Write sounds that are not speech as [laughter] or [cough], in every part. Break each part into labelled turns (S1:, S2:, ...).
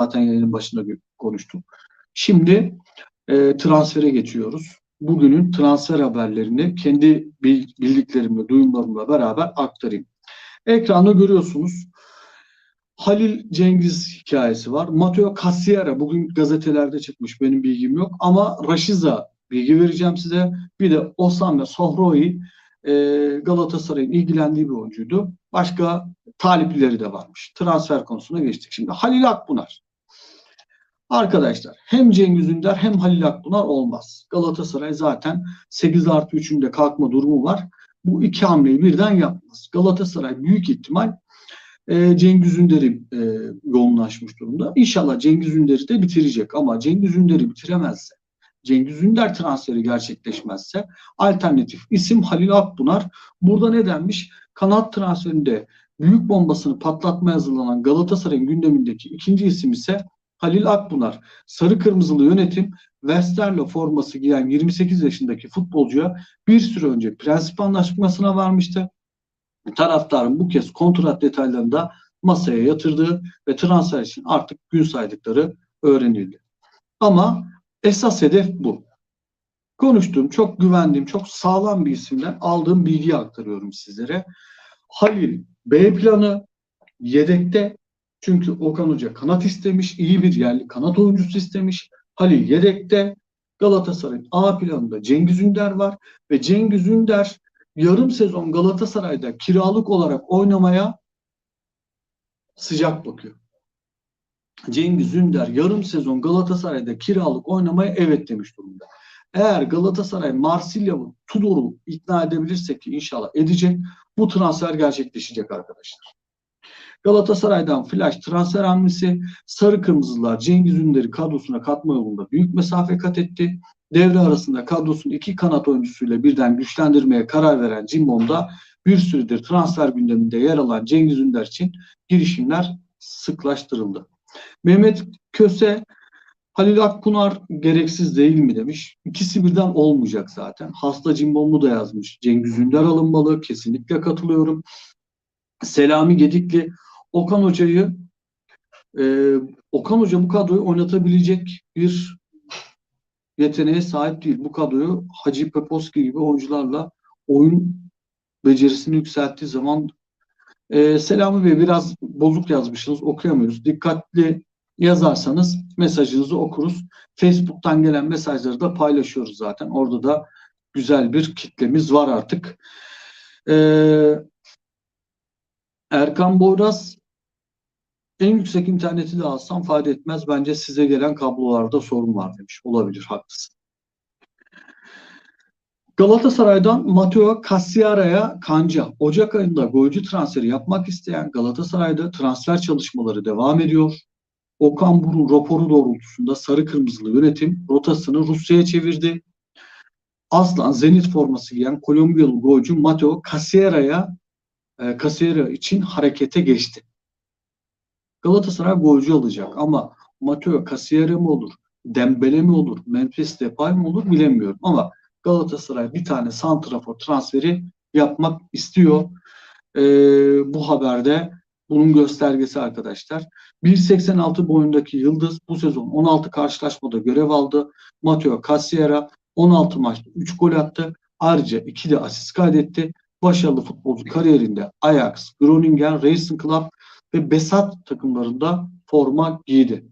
S1: zaten yayının başında konuştum. Şimdi e, transfere geçiyoruz. Bugünün transfer haberlerini kendi bildiklerimle, duyumlarımla beraber aktarayım. Ekranda görüyorsunuz Halil Cengiz hikayesi var. Matteo Cassiera bugün gazetelerde çıkmış benim bilgim yok ama Raşiza bilgi vereceğim size. Bir de Osame Sohroi e, Galatasaray'ın ilgilendiği bir oyuncuydu. Başka talipleri de varmış. Transfer konusuna geçtik. Şimdi Halil Akbunar. Arkadaşlar hem Cengiz Ünder hem Halil Akbunar olmaz. Galatasaray zaten 8 artı 3'ünde kalkma durumu var. Bu iki hamleyi birden yapmaz. Galatasaray büyük ihtimal e, Cengiz Ünder'i e, yoğunlaşmış durumda. İnşallah Cengiz Ünder'i de bitirecek ama Cengiz Ünder'i bitiremezse, Cengiz Ünder transferi gerçekleşmezse alternatif isim Halil Akbunar. Burada ne denmiş? Kanat transferinde büyük bombasını patlatmaya hazırlanan Galatasaray'ın gündemindeki ikinci isim ise Halil Akbunar. Sarı kırmızılı yönetim Westerlo forması giyen 28 yaşındaki futbolcuya bir süre önce prensip anlaşmasına varmıştı taraftarın bu kez kontrat detaylarını da masaya yatırdığı ve transfer için artık gün saydıkları öğrenildi. Ama esas hedef bu. Konuştuğum, çok güvendiğim, çok sağlam bir isimden aldığım bilgiyi aktarıyorum sizlere. Halil B planı yedekte çünkü Okan Hoca kanat istemiş, iyi bir yerli kanat oyuncusu istemiş. Halil yedekte. Galatasaray'ın A planında Cengiz Ünder var ve Cengiz Ünder yarım sezon Galatasaray'da kiralık olarak oynamaya sıcak bakıyor. Cengiz Ünder yarım sezon Galatasaray'da kiralık oynamaya evet demiş durumda. Eğer Galatasaray Marsilya'yı Tudor'u ikna edebilirsek ki inşallah edecek bu transfer gerçekleşecek arkadaşlar. Galatasaray'dan flash transfer hamlesi Sarı Kırmızılar Cengiz Ünder'i kadrosuna katma yolunda büyük mesafe kat etti devre arasında kadrosunu iki kanat oyuncusuyla birden güçlendirmeye karar veren Cimbom'da bir süredir transfer gündeminde yer alan Cengiz Ünder için girişimler sıklaştırıldı. Mehmet Köse Halil Akpınar gereksiz değil mi demiş. İkisi birden olmayacak zaten. Hasta Cimbomlu da yazmış. Cengiz Ünder alınmalı. Kesinlikle katılıyorum. Selami Gedikli Okan Hoca'yı e, Okan Hoca bu kadroyu oynatabilecek bir yeteneğe sahip değil. Bu kadroyu Hacı Peposki gibi oyuncularla oyun becerisini yükselttiği zaman e, Selami Bey biraz bozuk yazmışsınız okuyamıyoruz. Dikkatli yazarsanız mesajınızı okuruz. Facebook'tan gelen mesajları da paylaşıyoruz zaten. Orada da güzel bir kitlemiz var artık. Ee, Erkan Boyraz en yüksek interneti de alsam fayda etmez. Bence size gelen kablolarda sorun var demiş. Olabilir, haklısın. Galatasaray'dan Matteo Cassiara'ya kanca. Ocak ayında golcü transferi yapmak isteyen Galatasaray'da transfer çalışmaları devam ediyor. Okan Burun raporu doğrultusunda sarı kırmızılı yönetim rotasını Rusya'ya çevirdi. Aslan Zenit forması giyen Kolombiyalı golcü Matteo Cassiara'ya e, için harekete geçti. Galatasaray golcü alacak ama Mateo Cassiere mi olur? Dembele mi olur? Memphis Depay mı olur? Bilemiyorum ama Galatasaray bir tane santrafor transferi yapmak istiyor. Ee, bu haberde bunun göstergesi arkadaşlar. 1.86 boyundaki Yıldız bu sezon 16 karşılaşmada görev aldı. Mateo Cassiera 16 maçta 3 gol attı. Ayrıca 2 de asist kaydetti. Başarılı futbolcu kariyerinde Ajax, Groningen, Racing Club ve Besat takımlarında forma giydi.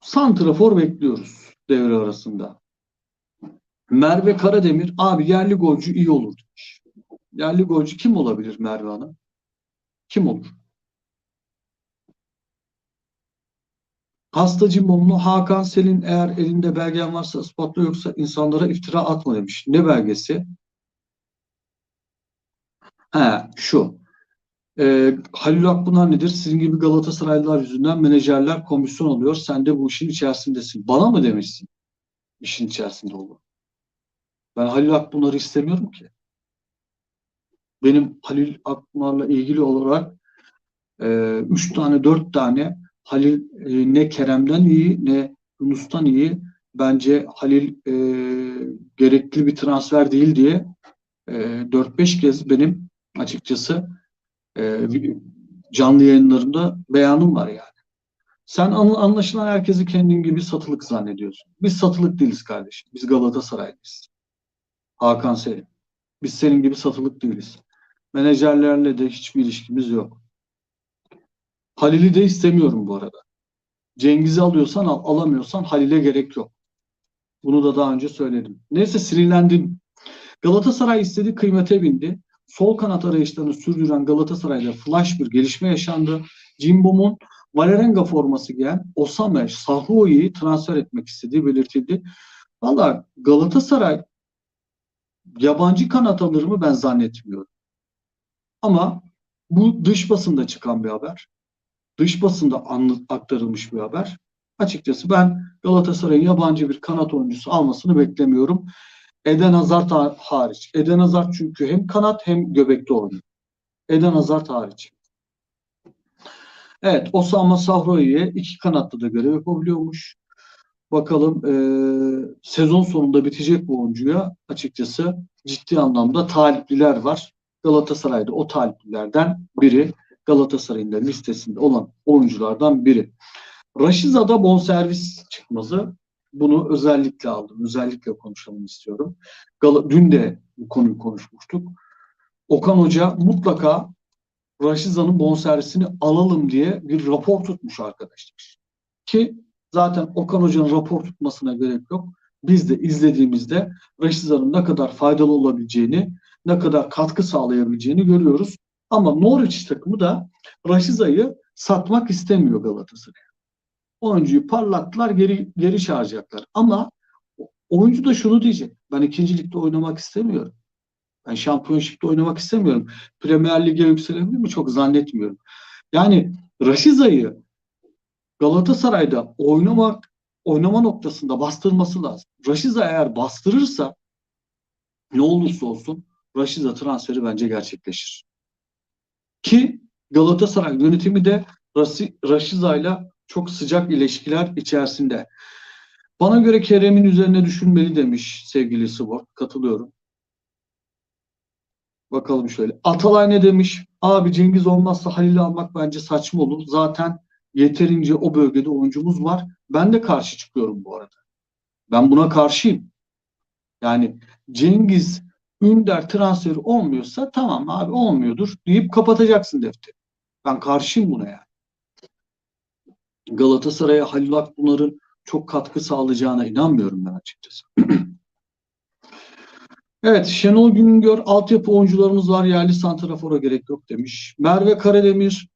S1: Santrafor bekliyoruz devre arasında. Merve Karademir abi yerli golcü iyi olur demiş. Yerli golcü kim olabilir Merve Hanım? Kim olur? Hastacı Mumlu Hakan Selin eğer elinde belgen varsa ispatla yoksa insanlara iftira atma demiş. Ne belgesi? He şu. E, Halil Akpınar nedir? Sizin gibi Galatasaraylılar yüzünden menajerler komisyon alıyor. Sen de bu işin içerisindesin. Bana mı demişsin? İşin içerisinde oldu. Ben Halil Akpınar'ı istemiyorum ki. Benim Halil Akpınar'la ilgili olarak e, üç tane, dört tane Halil e, ne Kerem'den iyi ne Yunus'tan iyi. Bence Halil e, gerekli bir transfer değil diye e, 4-5 kez benim açıkçası e, canlı yayınlarımda beyanım var yani. Sen an- anlaşılan herkesi kendin gibi satılık zannediyorsun. Biz satılık değiliz kardeşim. Biz Galatasaraylıyız. Hakan Selim. Biz senin gibi satılık değiliz. Menajerlerle de hiçbir ilişkimiz yok. Halil'i de istemiyorum bu arada. Cengiz'i alıyorsan al, alamıyorsan Halil'e gerek yok. Bunu da daha önce söyledim. Neyse sinirlendim. Galatasaray istediği kıymete bindi. Sol kanat arayışlarını sürdüren Galatasaray'da flash bir gelişme yaşandı. Cimbom'un Valerenga forması giyen Osame Sahuo'yu transfer etmek istediği belirtildi. Valla Galatasaray yabancı kanat alır mı ben zannetmiyorum. Ama bu dış basında çıkan bir haber. Dış basında aktarılmış bir haber. Açıkçası ben Galatasaray'ın yabancı bir kanat oyuncusu almasını beklemiyorum. Eden Hazard ha- hariç. Eden Hazard çünkü hem kanat hem göbekte oynuyor. Eden Hazard hariç. Evet, Osama Sahroi'ye iki kanatta da görev yapabiliyormuş. Bakalım eee, sezon sonunda bitecek bu oyuncuya açıkçası ciddi anlamda talipliler var. Galatasaray'da o taliplilerden biri. Galatasaray'ın da listesinde olan oyunculardan biri. Raşiza'da bonservis çıkmazı. Bunu özellikle aldım. Özellikle konuşalım istiyorum. Gal- Dün de bu konuyu konuşmuştuk. Okan Hoca mutlaka Raşiza'nın bonservisini alalım diye bir rapor tutmuş arkadaşlar. Ki zaten Okan Hoca'nın rapor tutmasına gerek yok. Biz de izlediğimizde Raşiza'nın ne kadar faydalı olabileceğini, ne kadar katkı sağlayabileceğini görüyoruz. Ama Norwich takımı da Raşiza'yı satmak istemiyor Galatasaray'a. Oyuncuyu parlattılar, geri geri çağıracaklar. Ama oyuncu da şunu diyecek. Ben ikinci ligde oynamak istemiyorum. Ben şampiyonşipte oynamak istemiyorum. Premier Lig'e yükselebilir mi? Çok zannetmiyorum. Yani Raşiza'yı Galatasaray'da oynamak oynama noktasında bastırması lazım. Raşiza eğer bastırırsa ne olursa olsun Raşiza transferi bence gerçekleşir. Ki Galatasaray yönetimi de Rasi- Raşiza'yla çok sıcak ilişkiler içerisinde. Bana göre Kerem'in üzerine düşünmeli demiş sevgili Spor. Katılıyorum. Bakalım şöyle. Atalay ne demiş? Abi Cengiz olmazsa Halil'i almak bence saçma olur. Zaten yeterince o bölgede oyuncumuz var. Ben de karşı çıkıyorum bu arada. Ben buna karşıyım. Yani Cengiz Ünder transferi olmuyorsa tamam abi olmuyordur deyip kapatacaksın defteri. Ben karşıyım buna yani. Galatasaray'a Halil Akpınar'ın çok katkı sağlayacağına inanmıyorum ben açıkçası. [clears throat] Evet, Şenol Güngör altyapı oyuncularımız var. Yerli santrafora gerek yok demiş. Merve Karademir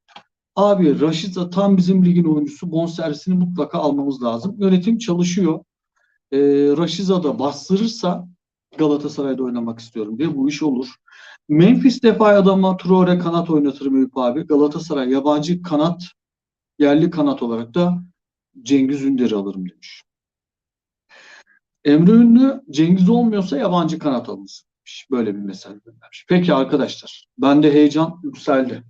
S1: abi Raşit'a tam bizim ligin oyuncusu. Bonservisini mutlaka almamız lazım. Yönetim çalışıyor. Ee, Raşiza da bastırırsa Galatasaray'da oynamak istiyorum diye bu iş olur. Memphis Depay adama Traore kanat oynatırım Eyüp abi. Galatasaray yabancı kanat yerli kanat olarak da Cengiz Ünder'i alırım demiş. Emre Ünlü Cengiz olmuyorsa yabancı kanat alınsın. Böyle bir mesaj göndermiş. Peki arkadaşlar bende heyecan yükseldi.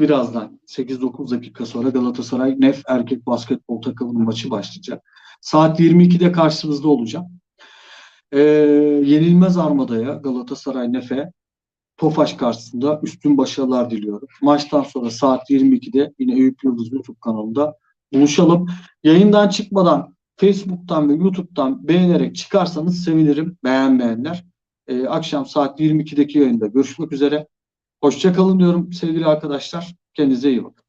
S1: Birazdan 8-9 dakika sonra Galatasaray Nef erkek basketbol takımının maçı başlayacak. Saat 22'de karşınızda olacağım. Ee, yenilmez armadaya Galatasaray Nef'e Tofaş karşısında üstün başarılar diliyorum. Maçtan sonra saat 22'de yine Eyüp Yıldız YouTube kanalında buluşalım. Yayından çıkmadan Facebook'tan ve YouTube'dan beğenerek çıkarsanız sevinirim beğenmeyenler. Ee, akşam saat 22'deki yayında görüşmek üzere. Hoşçakalın diyorum sevgili arkadaşlar. Kendinize iyi bakın.